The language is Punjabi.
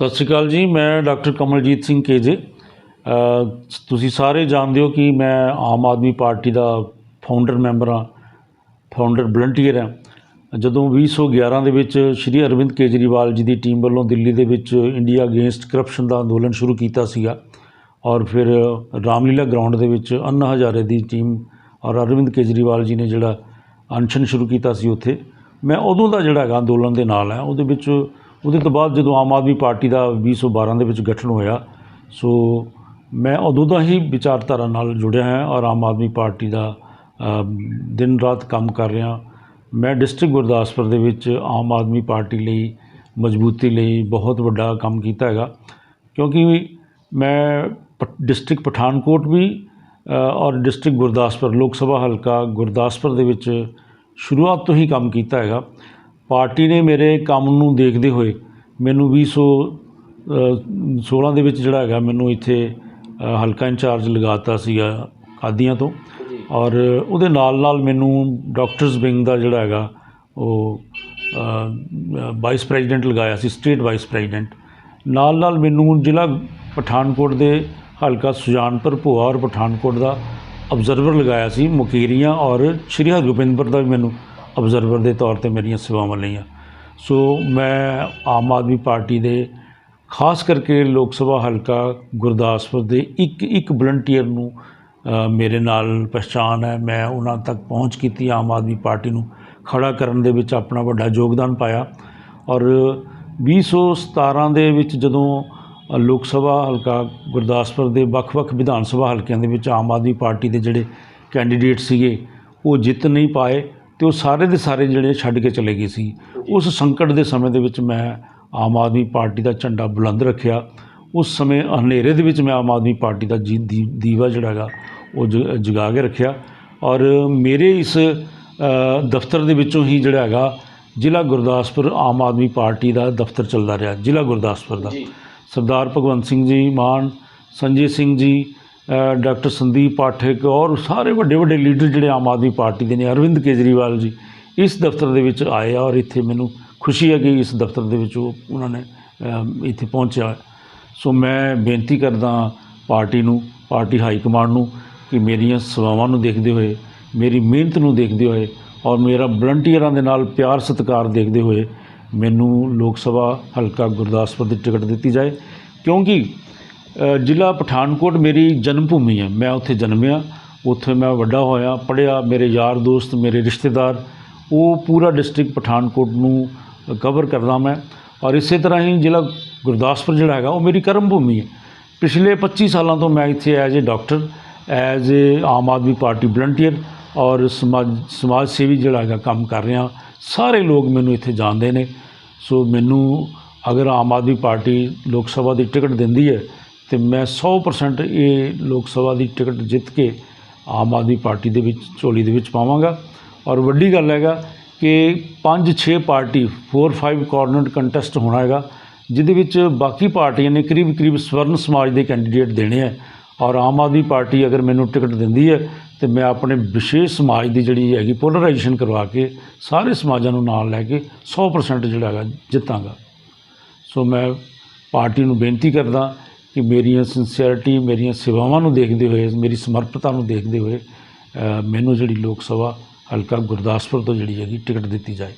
ਸਤਿ ਸ਼੍ਰੀ ਅਕਾਲ ਜੀ, ਮੈਂ ਡਾਕਟਰ ਕਮਲਜੀਤ ਸਿੰਘ ਕੇਜੇ। ਤੁਸੀਂ ਸਾਰੇ ਜਾਣਦੇ ਹੋ ਕਿ ਮੈਂ ਆਮ ਆਦਮੀ ਪਾਰਟੀ ਦਾ ਫਾਊਂਡਰ ਮੈਂਬਰ ਹਾਂ, ਫਾਊਂਡਰ ਵਲੰਟੀਅਰ ਹਾਂ। ਜਦੋਂ 2011 ਦੇ ਵਿੱਚ ਸ਼੍ਰੀ ਅਰਵਿੰਦ ਕੇਜਰੀਵਾਲ ਜੀ ਦੀ ਟੀਮ ਵੱਲੋਂ ਦਿੱਲੀ ਦੇ ਵਿੱਚ ਇੰਡੀਆ ਅਗੇਂਸਟ ਕਰਪਸ਼ਨ ਦਾ ਅੰਦੋਲਨ ਸ਼ੁਰੂ ਕੀਤਾ ਸੀਗਾ ਔਰ ਫਿਰ ਰਾਮਲੀਲਾ ਗਰਾਊਂਡ ਦੇ ਵਿੱਚ ਅੰਨਾ ਹਜ਼ਾਰੇ ਦੀ ਟੀਮ ਔਰ ਅਰਵਿੰਦ ਕੇਜਰੀਵਾਲ ਜੀ ਨੇ ਜਿਹੜਾ ਅਨਸ਼ਨ ਸ਼ੁਰੂ ਕੀਤਾ ਸੀ ਉੱਥੇ। ਮੈਂ ਉਦੋਂ ਦਾ ਜਿਹੜਾ ਹੈਗਾ ਅੰਦੋਲਨ ਦੇ ਨਾਲ ਹੈ, ਉਹਦੇ ਵਿੱਚ ਉਹਦੇ ਤੋਂ ਬਾਅਦ ਜਦੋਂ ਆਮ ਆਦਮੀ ਪਾਰਟੀ ਦਾ 2012 ਦੇ ਵਿੱਚ ਗਠਨ ਹੋਇਆ, ਸੋ ਮੈਂ ਉਦੋਂ ਦਾ ਹੀ ਵਿਚਾਰਧਾਰਾ ਨਾਲ ਜੁੜਿਆ ਹਾਂ ਔਰ ਆਮ ਆਦਮੀ ਪਾਰਟੀ ਦਾ ਦਿਨ ਰਾਤ ਕੰਮ ਕਰ ਰਿਹਾ। ਮੈਂ ਡਿਸਟ੍ਰਿਕਟ ਗੁਰਦਾਸਪੁਰ ਦੇ ਵਿੱਚ ਆਮ ਆਦਮੀ ਪਾਰਟੀ ਲਈ ਮਜ਼ਬੂਤੀ ਲਈ ਬਹੁਤ ਵੱਡਾ ਕੰਮ ਕੀਤਾ ਹੈਗਾ, ਕਿਉਂਕਿ ਮੈਂ ਪ- ਡਿਸਟ੍ਰਿਕਟ ਪਠਾਨਕੋਟ ਵੀ ਔਰ ਡਿਸਟ੍ਰਿਕਟ ਗੁਰਦਾਸਪੁਰ ਲੋਕ ਸਭਾ ਹਲਕਾ ਗੁਰਦਾਸਪੁਰ ਦੇ ਵਿੱਚ ਸ਼ੁਰੂਆਤ ਤੋਂ ਹੀ ਕੰਮ ਕੀਤਾ ਹੈਗਾ। ਪਾਰਟੀ ਨੇ ਮੇਰੇ ਕੰਮ ਨੂੰ ਦੇਖਦੇ ਹੋਏ ਮੈਨੂੰ 2016 ਦੇ ਵਿੱਚ ਜਿਹੜਾ ਹੈਗਾ ਮੈਨੂੰ ਇੱਥੇ ਹਲਕਾ ਇੰਚਾਰਜ ਲਗਾਤਾ ਸੀਗਾ ਕਾਦੀਆਂ ਤੋਂ। ਔਰ ਉਹਦੇ ਨਾਲ ਨਾਲ ਮੈਨੂੰ ਡਾਕਟਰਸ ਵਿੰਗ ਦਾ ਜਿਹੜਾ ਹੈਗਾ ਉਹ ਵਾਈਸ ਪ੍ਰੈਜ਼ੀਡੈਂਟ ਲਗਾਇਆ ਸੀ ਸਟੇਟ ਵਾਈਸ ਪ੍ਰੈਜ਼ੀਡੈਂਟ ਨਾਲ ਨਾਲ ਮੈਨੂੰ ਜ਼ਿਲ੍ਹਾ ਪਠਾਨਕੋਟ ਦੇ ਹਲਕਾ ਸੁਜਾਨਪੁਰ ਭੋਆ ਔਰ ਪਠਾਨਕੋਟ ਦਾ ਅਬਜ਼ਰਵਰ ਲਗਾਇਆ ਸੀ ਮੁਕੇਰੀਆਂ ਔਰ ਸ਼੍ਰੀ ਹਰਗੋਬਿੰਦਪੁਰ ਦਾ ਵੀ ਮੈਨੂੰ ਅਬਜ਼ਰਵਰ ਦੇ ਤੌਰ ਤੇ ਮੇਰੀਆਂ ਸੇਵਾਵਾਂ ਲਈਆਂ। ਸੋ ਮੈਂ ਆਮ ਆਦਮੀ ਪਾਰਟੀ ਦੇ, ਖਾਸ ਕਰਕੇ ਲੋਕ ਸਭਾ ਹਲਕਾ ਗੁਰਦਾਸਪੁਰ ਦੇ ਇੱਕ ਇੱਕ ਵਲੰਟੀਅਰ ਨੂੰ ਮੇਰੇ ਨਾਲ ਪਛਾਣ ਹੈ। ਮੈਂ ਉਹਨਾਂ ਤੱਕ ਪਹੁੰਚ ਕੀਤੀ, ਆਮ ਆਦਮੀ ਪਾਰਟੀ ਨੂੰ ਖੜਾ ਕਰਨ ਦੇ ਵਿੱਚ ਆਪਣਾ ਵੱਡਾ ਯੋਗਦਾਨ ਪਾਇਆ। ਔਰ 2017 ਦੇ ਵਿੱਚ ਜਦੋਂ ਲੋਕ ਸਭਾ ਹਲਕਾ ਗੁਰਦਾਸਪੁਰ ਦੇ ਵੱਖ-ਵੱਖ ਵਿਧਾਨ ਸਭਾ ਹਲਕਿਆਂ ਦੇ ਵਿੱਚ ਆਮ ਆਦਮੀ ਪਾਰਟੀ ਦੇ ਜਿਹੜੇ ਕੈਂਡੀਡੇਟ ਸੀਗੇ, ਉਹ ਜਿੱਤ ਨਹੀਂ ਪਾਏ। ਤੇ ਉਹ ਸਾਰੇ ਦੇ ਸਾਰੇ ਜਿਹੜੇ ਛੱਡ ਕੇ ਚਲੇ ਗਏ ਸੀ। ਉਸ ਸੰਕਟ ਦੇ ਸਮੇਂ ਦੇ ਵਿੱਚ ਮੈਂ ਆਮ ਆਦਮੀ ਪਾਰਟੀ ਦਾ ਝੰਡਾ ਬੁਲੰਦ ਰੱਖਿਆ। ਉਸ ਸਮੇਂ ਹਨੇਰੇ ਦੇ ਵਿੱਚ ਮੈਂ ਆਮ ਆਦਮੀ ਪਾਰਟੀ ਦਾ ਦੀਵਾ ਜਿਹੜਾ ਹੈਗਾ ਉਹ ਜਗਾ ਕੇ ਰੱਖਿਆ। ਔਰ ਮੇਰੇ ਇਸ ਦਫ਼ਤਰ ਦੇ ਵਿੱਚੋਂ ਹੀ ਜਿਹੜਾ ਹੈਗਾ ਜ਼ਿਲ੍ਹਾ ਗੁਰਦਾਸਪੁਰ ਆਮ ਆਦਮੀ ਪਾਰਟੀ ਦਾ ਦਫ਼ਤਰ ਚੱਲਦਾ ਰਿਹਾ ਜ਼ਿਲ੍ਹਾ ਗੁਰਦਾਸਪੁਰ ਦਾ। ਸਰਦਾਰ ਭਗਵੰਤ ਸਿੰਘ ਜੀ ਮਾਨ ਸੰਜੇ ਸਿੰਘ ਜੀ ਡਾਕਟਰ ਸੰਦੀਪ ਪਾਠਕ ਔਰ ਸਾਰੇ ਵੱਡੇ ਵੱਡੇ ਲੀਡਰ ਜਿਹੜੇ ਆਮ ਆਦਮੀ ਪਾਰਟੀ ਦੇ ਨੇ, ਅਰਵਿੰਦ ਕੇਜਰੀਵਾਲ ਜੀ, ਇਸ ਦਫ਼ਤਰ ਦੇ ਵਿੱਚ ਆਏ ਆ ਔਰ ਇੱਥੇ ਮੈਨੂੰ ਖੁਸ਼ੀ ਹੈ ਕਿ ਇਸ ਦਫ਼ਤਰ ਦੇ ਵਿੱਚ ਉਹ ਉਹਨਾਂ ਨੇ ਇੱਥੇ ਪਹੁੰਚਿਆ। ਸੋ ਮੈਂ ਬੇਨਤੀ ਕਰਦਾ ਪਾਰਟੀ ਨੂੰ, ਪਾਰਟੀ ਹਾਈ ਕਮਾਂਡ ਨੂੰ ਕਿ ਮੇਰੀਆਂ ਸੇਵਾਵਾਂ ਨੂੰ ਦੇਖਦੇ ਹੋਏ, ਮੇਰੀ ਮਿਹਨਤ ਨੂੰ ਦੇਖਦੇ ਹੋਏ ਔਰ ਮੇਰਾ ਵਲੰਟੀਅਰਾਂ ਦੇ ਨਾਲ ਪਿਆਰ ਸਤਿਕਾਰ ਦੇਖਦੇ ਹੋਏ ਮੈਨੂੰ ਲੋਕ ਸਭਾ ਹਲਕਾ ਗੁਰਦਾਸਪੁਰ ਦੀ ਟਿਕਟ ਦਿੱਤੀ ਜਾਏ। ਕਿਉਂਕਿ ਜ਼ਿਲ੍ਹਾ ਪਠਾਨਕੋਟ ਮੇਰੀ ਜਨਮ ਭੂਮੀ ਹੈ। ਮੈਂ ਉੱਥੇ ਜਨਮਿਆ। ਉੱਥੇ ਮੈਂ ਵੱਡਾ ਹੋਇਆ, ਪੜ੍ਹਿਆ, ਮੇਰੇ ਯਾਰ ਦੋਸਤ, ਮੇਰੇ ਰਿਸ਼ਤੇਦਾਰ, ਉਹ ਪੂਰਾ ਡਿਸਟ੍ਰਿਕਟ ਪਠਾਨਕੋਟ ਨੂੰ ਕਵਰ ਕਰਦਾ ਮੈਂ। ਔਰ ਇਸੇ ਤਰ੍ਹਾਂ ਹੀ ਜ਼ਿਲ੍ਹਾ ਗੁਰਦਾਸਪੁਰ ਜਿਹੜਾ ਹੈਗਾ, ਉਹ ਮੇਰੀ ਕਰਮ ਭੂਮੀ ਹੈ। ਪਿਛਲੇ 25 ਸਾਲਾਂ ਤੋਂ ਮੈਂ ਇੱਥੇ as a doctor, as a Aam Aadmi Party volunteer ਔਰ ਸਮਾਜ ਸਮਾਜ ਸੇਵੀ ਜਿਹੜਾ ਹੈਗਾ ਕੰਮ ਕਰ ਰਿਹਾ। ਸਾਰੇ ਲੋਕ ਮੈਨੂੰ ਇੱਥੇ ਜਾਣਦੇ ਨੇ। ਸੋ ਮੈਨੂੰ ਅਗਰ ਆਮ ਆਦਮੀ ਪਾਰਟੀ ਲੋਕ ਸਭਾ ਦੀ ਟਿਕਟ ਦਿੰਦੀ ਹੈ ਤੇ ਮੈਂ 100% ਇਹ ਲੋਕ ਸਭਾ ਦੀ ਟਿਕਟ ਜਿੱਤ ਕੇ ਆਮ ਆਦਮੀ ਪਾਰਟੀ ਦੇ ਵਿੱਚ, ਝੋਲੀ ਦੇ ਵਿੱਚ ਪਾਵਾਂਗਾ। ਔਰ ਵੱਡੀ ਗੱਲ ਹੈਗਾ ਕਿ 5-6 ਪਾਰਟੀ 4-5 ਕੋਆਰਡੀਨੇਟ ਕੰਟੈਸਟ ਹੋਣਾ ਹੈਗਾ, ਜਿਹਦੇ ਵਿੱਚ ਬਾਕੀ ਪਾਰਟੀਆਂ ਨੇ ਕਰੀਬ ਕਰੀਬ ਸਵਰਨ ਸਮਾਜ ਦੇ ਕੈਂਡੀਡੇਟ ਦੇਣੇ ਹੈ ਔਰ ਆਮ ਆਦਮੀ ਪਾਰਟੀ ਅਗਰ ਮੈਨੂੰ ਟਿਕਟ ਦਿੰਦੀ ਹੈ, ਤੇ ਮੈਂ ਆਪਣੇ ਵਿਸ਼ੇਸ਼ ਸਮਾਜ ਦੀ ਜਿਹੜੀ ਹੈਗੀ ਪੋਲਰਾਈਜੇਸ਼ਨ ਕਰਵਾ ਕੇ ਸਾਰੇ ਸਮਾਜਾਂ ਨੂੰ ਨਾਲ ਲੈ ਕੇ 100% ਜਿਹੜਾ ਹੈਗਾ ਜਿੱਤਾਂਗਾ। ਸੋ ਮੈਂ ਪਾਰਟੀ ਨੂੰ ਬੇਨਤੀ ਕਰਦਾ ਕਿ ਮੇਰੀਆਂ ਸਿੰਸੀਅਰਿਟੀ ਮੇਰੀਆਂ ਸੇਵਾਵਾਂ ਨੂੰ ਦੇਖਦੇ ਹੋਏ, ਮੇਰੀ ਸਮਰਪਿਤਾ ਨੂੰ ਦੇਖਦੇ ਹੋਏ ਮੈਨੂੰ ਜਿਹੜੀ ਲੋਕ ਸਭਾ ਹਲਕਾ ਗੁਰਦਾਸਪੁਰ ਤੋਂ ਜਿਹੜੀ ਹੈਗੀ ਟਿਕਟ ਦਿੱਤੀ ਜਾਏ।